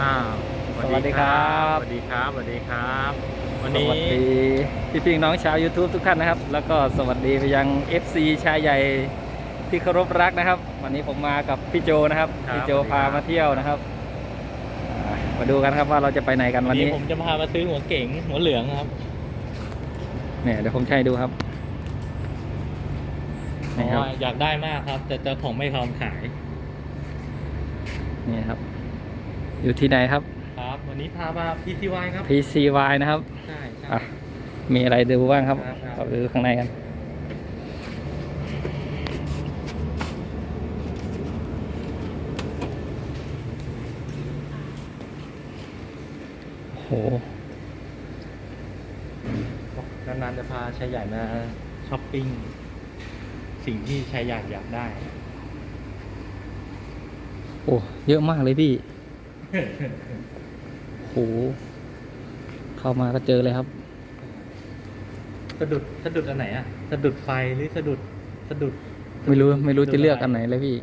อ้าวสวัสดีครับสวัสดีครับ สวัสดีครับ วันสนี้วัสดีพี่พี่น้องชาว YouTube ทุกท่านนะครับ แล้วก็สวัสดีไปยัง FC ชายใหญ่ที่เคารพรักนะครับ วันนี้ผมมากับพี่โจนะครับครับพี่โจสวัสดีครัพาบมาเที่ยวนะครับอ่ามาดูกันครับว่าเราจะไปไหนกันวัวันนนี้นี้ผมจะพามาซื้อหัวเก๋งหัวเหลืองครับเนี่ยเดี๋ยวผมใช้ดูครับเพนี่ราะครับว่าอยากได้มากครับ แต่เจ้าของไม่พร้อมขายนี่ครับ อยู่ที่ไหนครับ ครับ วันนี้พามาพีซีวายครับ PCY นะครับ ใช่ใช่ อะมีอะไรดูบ้างครับครับครับ เราไปดูข้างในกันโอ้โห นานๆจะพาชายใหญ่มาช้อปปิ้ง สิ่งที่ชายใหญ่อยากได้ โอ้ เยอะมากเลยพี่ โหเข้ามาก็เจอเลยครับ สะดุดสะดุดอันไหนอะสะดุดไฟหรือสะดุดสะดุดไม่รู้ไม่รู้จะเลือกอันไหนเลยพี่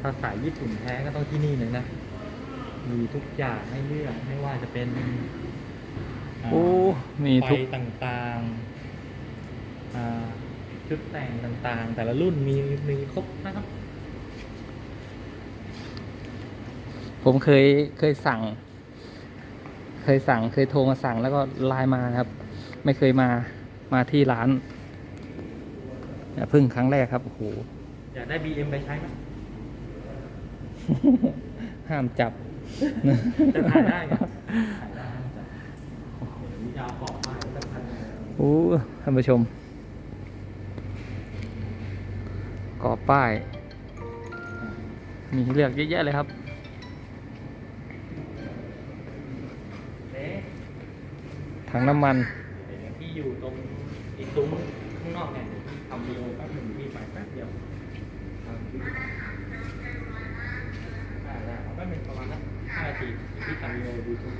ถ้าสายญี่ปุ่นแท้ก็ต้องที่นี่เลยนะ มีทุกอย่างให้เลือกไม่ว่าจะเป็นอ่าโอ้มีไฟทุกต่างๆอ่าชุดแต่งต่างๆ แต่ละรุ่นมีมีครบนะครับ ผมเคยเคยสั่ง เคยสั่งเคยโทรมาสั่งแล้วก็ไลน์มาครับ ไม่เคยมามาที่ร้านเนี่ยเพิ่งครั้งแรกครับโอ้โหอยากได้ BM ไปใช้ไหมห้ามจับจะถ่ายได้ไงถ่ายได้จ้ะเดี๋ยวนี้จะเอาของมาสักพันหนึ่งโอ้ท่านผู้ชมกรอบป้าย มีให้เลือกเยอะแยะเลยครับ เอ๊ะ ถังน้ำมันเดี๋ยวที่อยู่ตรงไอ้ซุ้มข้างนอกเนี่ยเดี๋ยวพี่ทำวิดีโอแป๊บหนึ่งพี่ไปแป๊บเดียวทำวิดีโอได้ได้เอาแป๊บหนึงประมาณนั้นห้านาทีเดี๋ยวพี่ทำวิดีโอดูทุก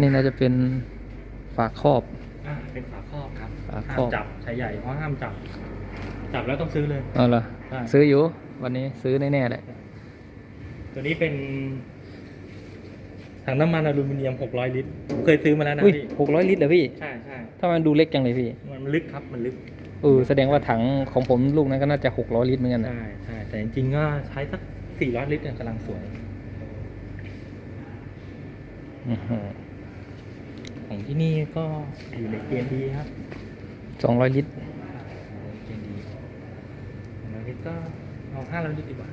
นี่น่าจะเป็นฝาครอบอ่าเป็นฝาครอบครับฝาคห้ารอมบจับชายใหญ่เพราะห้ามจับ จับแล้วต้องซื้อเลยเอาละได้ซื้ออยู่ วันนี้ซื้อแน่ๆแหละตัวนี้เป็น ถังน้ำมันอลูมิเนียม 600 ลิตรผมเคยซื้อมาแล้วนะอุ้ยพี่หกร้อยลิตรเหรอพี่ใช่ใช่ถ้ามันดูเล็กจังเลยพี่มันลึกครับมันลึกเออแสดงว่าถังของผมลูกนั้นก็น่าจะหกร้อยลิตรเหมือนกันนะ ใช่ใช่แต่จริงๆก็ใช้สัก 400 ลิตรเนี่ยกำลังสวย อื้อหือของที่นี่ก็อยู่ในเกณฑ์ดีครับสองร้อยลิตรเกณฑ์ดีของเราก็เอา500ลิตรดีกว่า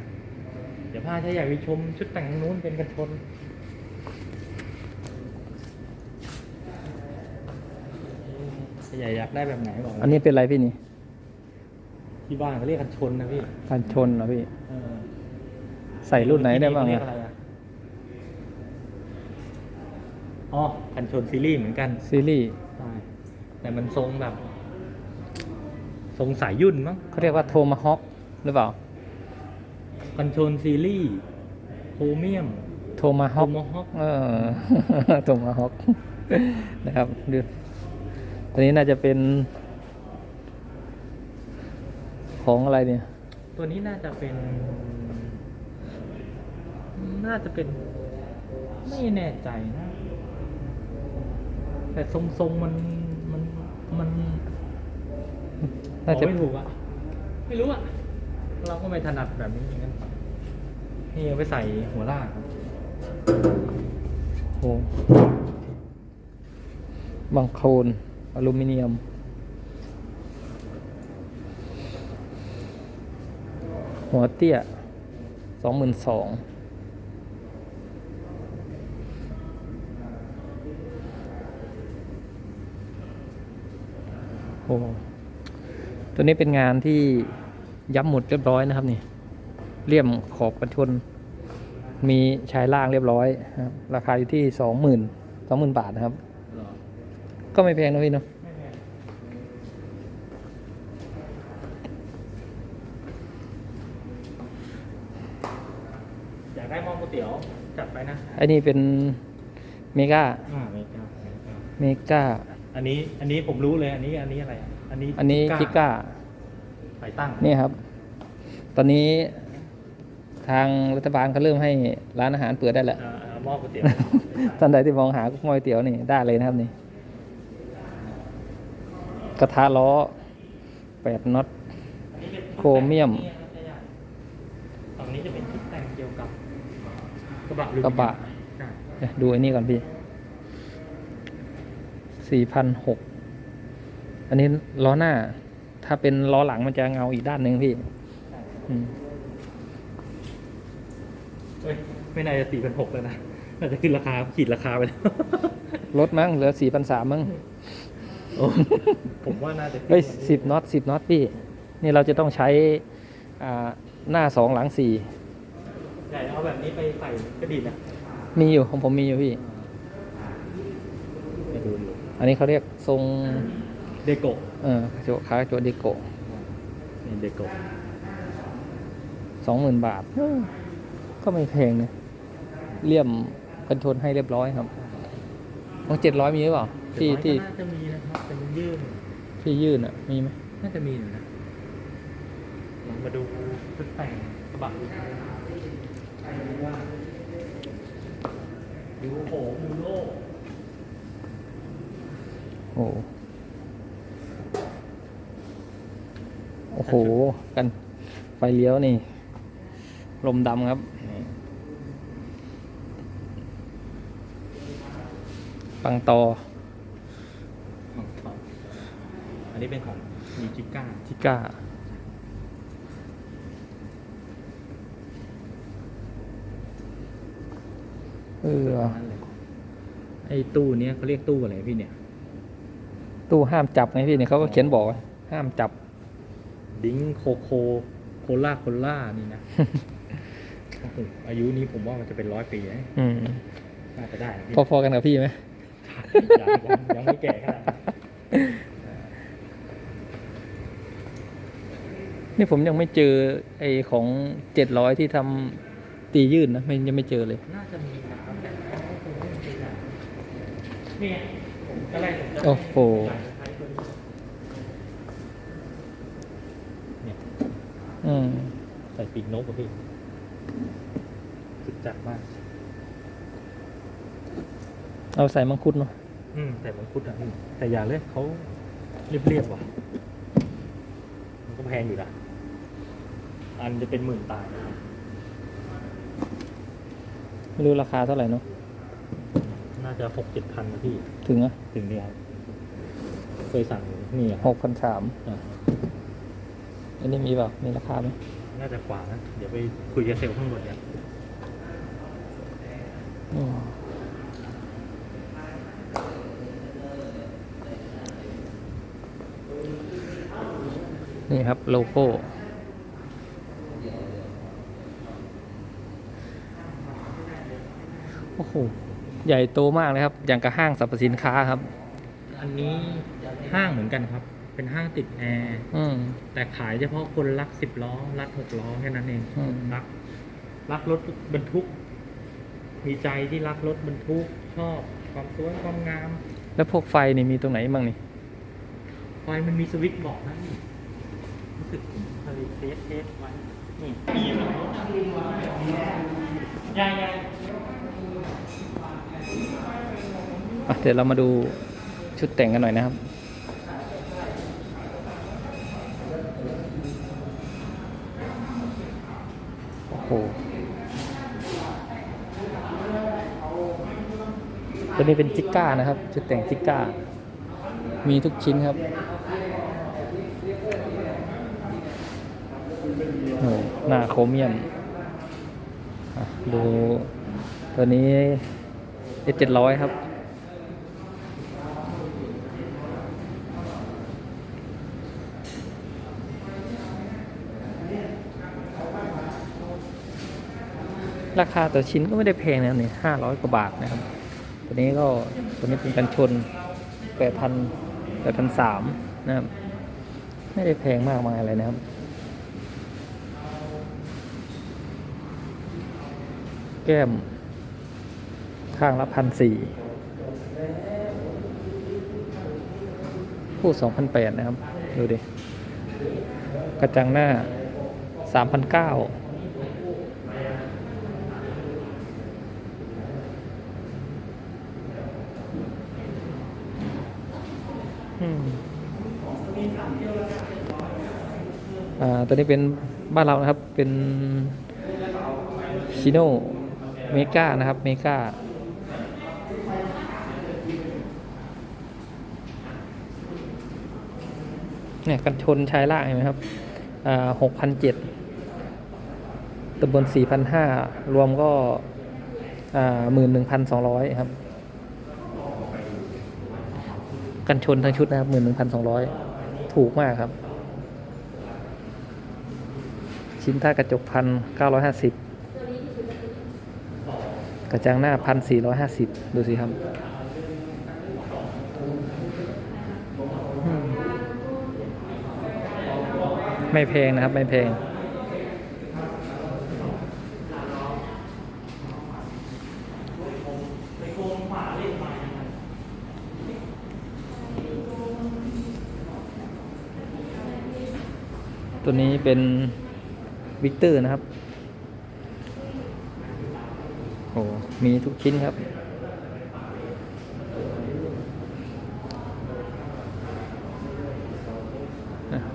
เดี๋ยวพาชายใหญ่ไปชมชุดแต่งนู้นเป็นกันชนชาย ใหญ่อยากได้แบบไหนบอกมาอันนี้เป็นอะไรพี่นี่ที่บ้านเขาเรียกกันชนนะพี่กันชนเหรอพี่ เออใส่รุ่นไหนได้บ้างเรียอะกอะไรอะอ๋อกันชนซีรีส์เหมือนกันซีรีส์ใช่แต่มันทรงแบบ ทรงสายยุ่นมั้งเขาเรียกว่าโทมาฮอคหรือเปล่ากันชนซีรีส์โพรเมียมโทมาฮอค Tomahawk เออ โทมาฮอคนะครับดู ตัวนี้น่าจะเป็น ของอะไรเนี่ย ตัวนี้น่าจะเป็น น่าจะเป็น ไม่แน่ใจนะ แต่ทรงทรงๆมันมันมันน่าจะบอกไม่ถูกอะไม่รู้อะเราก็ไม่ถนัดแบบนี้เหมือนกันนี่เอาไปใส่หัวลากครับโอ้บางโคลน อลูมิเนียม หัวเตี้ยสองหมื่นสองโอ้ตัวนี้เป็นงานที่ย้ำหมุดเรียบร้อยนะครับนี่เลี่ยมขอบกันชน มีชายล่างเรียบร้อยครับราคาอยู่ที่สองหมื่นสองหมื่นบาทนะครับ ก็ไม่แพงนะพี่เนาะไม่แน่อยากได้หม้อก๋วยเตี๋ยวจัดไปนะไอ้นี่เป็นเมกาอ่าไม่กล้าไม่กล้าเมกาอันนี้อันนี้ผมรู้เลยอันนี้อันนี้อะไรอะอันนี้อันนี้กิก้าสายตั้งนี่ครับ ตอนนี้ทางรัฐบาลเขาเริ่มให้ร้านอาหารเปิดได้แล้วอ่าหม้อก๋วยเตี๋ยว ท่านใดที่มองหากุ้งก๋วยเตี๋ยวนี่ได้เลยนะครับนี่ก ระทะล้อแปดน็อต โครเมียม ฝั่งนี้จะเป็นชุดแต่งเกี่ยวกับกระบะหรืกระบะใช่เดี๋ยวดูไอ้นี่ก่อนพี่สี่พันหก อันนี้ล้อหน้า ถ้าเป็นล้อหลังมันจะเงาอีกด้านหนึ่งพี่อืมเอ้ยไม่น่าจะสี่พันหกแล้วนะ น่าจะขึ้นราคาขีดราคาไปแล้ว ลดมั้งเหลือสี่พันสามมั้ง โอ้ผมว่าน่าจะขึ้นเฮ้ยกว่านี้สิบน็อตสิบน็อตพี่ นี่เราจะต้องใช้อ่าหน้าสองหลังสี่ใหญ่เอาแบบนี้ไปใส่กระดิ่งนะมีอยู่ของผมมีอยู่พี่ไปดูดูอันนี้เขาเรียกทรงเดโกะเออโจคาโจเดโกนี่เดโกะสองหมื่นบาท ก็ไม่แพงนะเลี่ยมกันชนให้เรียบร้อยครับของเจ็ดร้อยมีหรือเปล่า ที่ที่ น่าจะมีนะครับแต่มันยื่นที่ยื่นอะ มีไหมน่าจะมีอยู่นะลองมาดูชุดแต่งกระบะดูดูโหดูโลกโอ้โอ้โห กันไฟเลี้ยวนี่ ลมดำครับปังตอ อั นนี้เป็นของมีจิก้าทิก้า เออ นั่นเลยไอ้ตู้เนี้ยเขาเรียกตู้อะไรพี่เนี่ย ตู้ห้ามจับไงพี่เนี่ยเขาก็เขียนบอกไว้ห้ามจับ ดิ้งโคโคโคล่าโคล่านี่นะ โอ้โหอายุนี้ผมว่ามันจะเป็นร้อยปีนะอืม น่าจะได้นะพี่พอๆกันกับพี่ไหม ยังยังยังไม่แก่ขนาดนั้น นี่ผมยังไม่เจอไอ้ของเจ็ดร้อยที่ทำตียืดนะไม่ยังไม่เจอเลย น่าจะมีนะครับแต่ว่าคงไม่มีนะนี่ไงผมก็ไล่ผมจะโอ้โหอยากจะใช้ตัวนี้เนี่ยอืมใส่ปีกนกกับพี่สุดจัดมาก เอาใส่มังคุดเนาะอืมแต่มังคุดอะพี่แต่อย่าเลยเขาเรียบๆว่ะ มันก็แพงอยู่นะ อันจะเป็นหมื่นตายไม่รู้ราคาเท่าไหร่เนาะน่าจะหกเจ็ดพันนะพี่ถึงอะถึงเดียวเคยสั่งอยู่นี่อะหกพันสามอะอันนี้มีเปล่ามีราคาไหมน่าจะกว่านะ เดี๋ยวไปคุยกับเซลล์ข้างบนเนี่ยอืมนี่ครับ โลโก้ โอ้โห ใหญ่โตมากเลยครับ อย่างกับห้างสรรพสินค้าครับ อันนี้ห้างเหมือนกันครับ เป็นห้างติดแอร์อืม แต่ขายเฉพาะคนรักสิบล้อ รักหกล้อแค่นั้นเองอืม รักรักรถบรรทุก มีใจที่รักรถบรรทุก ชอบความสวยความงาม แล้วพวกไฟนี่มีตรงไหนบ้างนี่ ไฟมันมีสวิตช์บอกนะนี่รู้สึกผมเคยเทสเทสไว้นี่มีอยู่ในรถยังยังอะ เดี๋ยวเรามาดูชุดแต่งกันหน่อยนะครับโอ้โหตัวนี้เป็นจิก้านะครับ ชุดแต่งจิก้า มีทุกชิ้นครับโอ้หน้าโครเมียมดูตัวนี้เอเจ็ดร้อยครับ ราคาต่อชิ้นก็ไม่ได้แพงนะครับนี่ห้าร้อยกว่าบาทนะครับ ตัวนี้ก็ตัวนี้เป็นกันชนแปดพันแปดพันสามนะครับ ไม่ได้แพงมากมายอะไรนะครับแก้ม ข้างละพันสี่คู่สองพันแปดนะครับ ดูดิ กระจังหน้าสามพันเก้า ตัวนี้เป็นบ้านเรานะครับเป็นชิโนเมกานะครับเมกาเนี่ยกันชนชายล่างเห็นไหมครับหกพันเจ็ดตำบลสี่พันห้ารวมก็หมื่นหนึ่งพันสองร้อยครับ กันชนทั้งชุดนะครับหมื่นหนึ่งพันสองร้อยถูกมากครับ ชิ้นท่ากระจกพันเก้าร้อยห้าสิบกระจังหน้าพันสี่ร้อยห้าสิบดูสิครับไม่แพงนะครับ ไม่แพง ตัวนี้เป็น วิกเตอร์นะครับโอ้มีทุกชิ้นครับ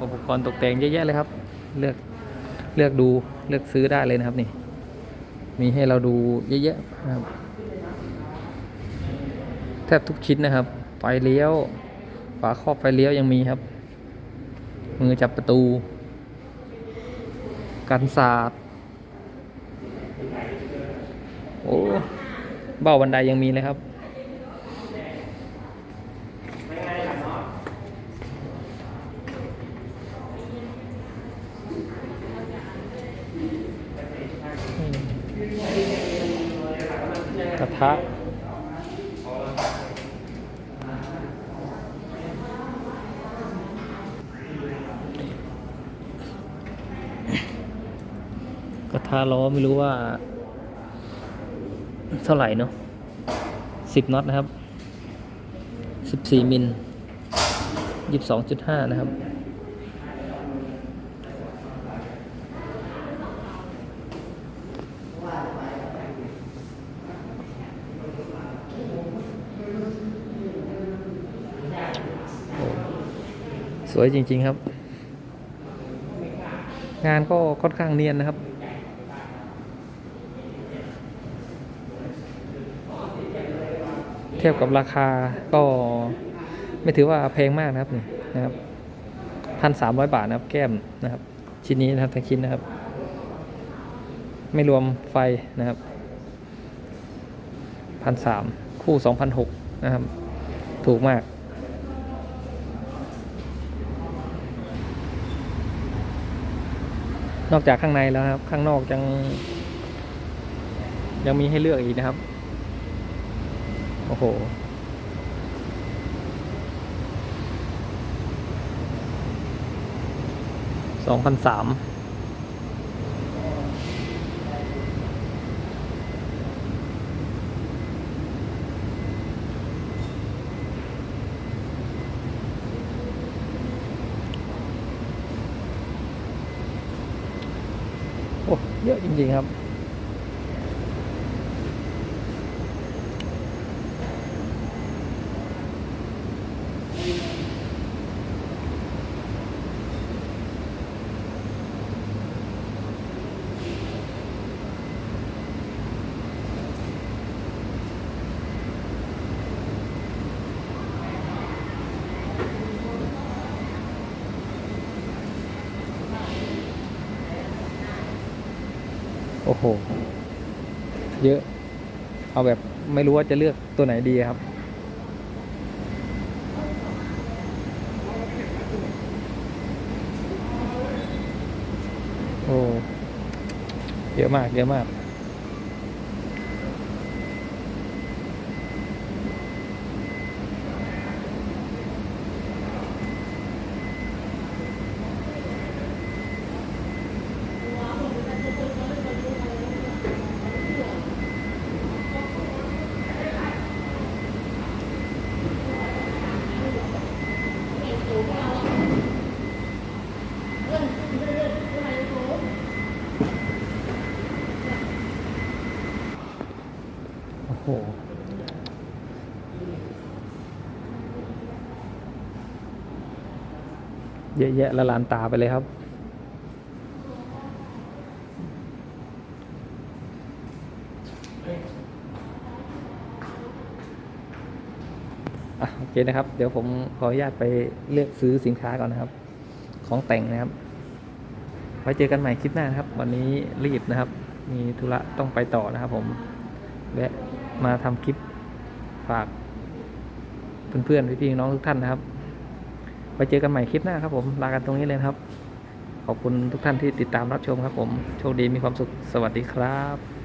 อุปกรณ์ตกแต่งเยอะแยะเลยครับ เลือกเลือกดูเลือกซื้อได้เลยนะครับนี่ มีให้เราดูเยอะแยะนะครับ แทบทุกชิ้นนะครับ ไฟเลี้ยว ฝาครอบไฟเลี้ยวยังมีครับ มือจับประตู กันศาสตร์โอ้เบ้าบันไดยังมีเลยครับ กระทะ ทะล้อไม่รู้ว่า เท่าไหร่เนาะสิบน็อตนะครับสิบสี่มิลยี่สิบสองจุดห้านะครับสวยจริง ๆ ครับ งานก็ค่อนข้างเนียนนะครับ เทียบกับราคาก็ไม่ถือว่าแพงมากนะครับนี่นะครับพันสามร้อยบาทนะครับ แก้มนะครับ ชิ้นนี้นะครับทั้งชิ้นนะครับ ไม่รวมไฟนะครับพันสามคู่สองพันหกนะครับ ถูกมากนอกจากข้างในแล้วครับ ข้างนอกยัง ยังมีให้เลือกอีกนะครับ โอ้โห สองพันสาม โห เยอะ เอาแบบไม่รู้ว่าจะเลือกตัวไหนดีครับ โอ้ เยอะมาก เยอะมาก เยอะแยะละลานตาไปเลยครับ โอเคนะครับ เดี๋ยวผมขออนุญาตไปเลือกซื้อสินค้าก่อนนะครับ ของแต่งนะครับ ไว้เจอกันใหม่คลิปหน้านครับ วันนี้รีบนะครับ มีธุระต้องไปต่อนะครับผม แวะมาทำคลิปฝากเพื่อนๆพี่ๆน้องทุกท่านนะครับ ไว้เจอกันใหม่คลิปหน้าครับผม ลากันตรงนี้เลยครับ ขอบคุณทุกท่านที่ติดตามรับชมครับผม โชคดีมีความสุข สวัสดีครับ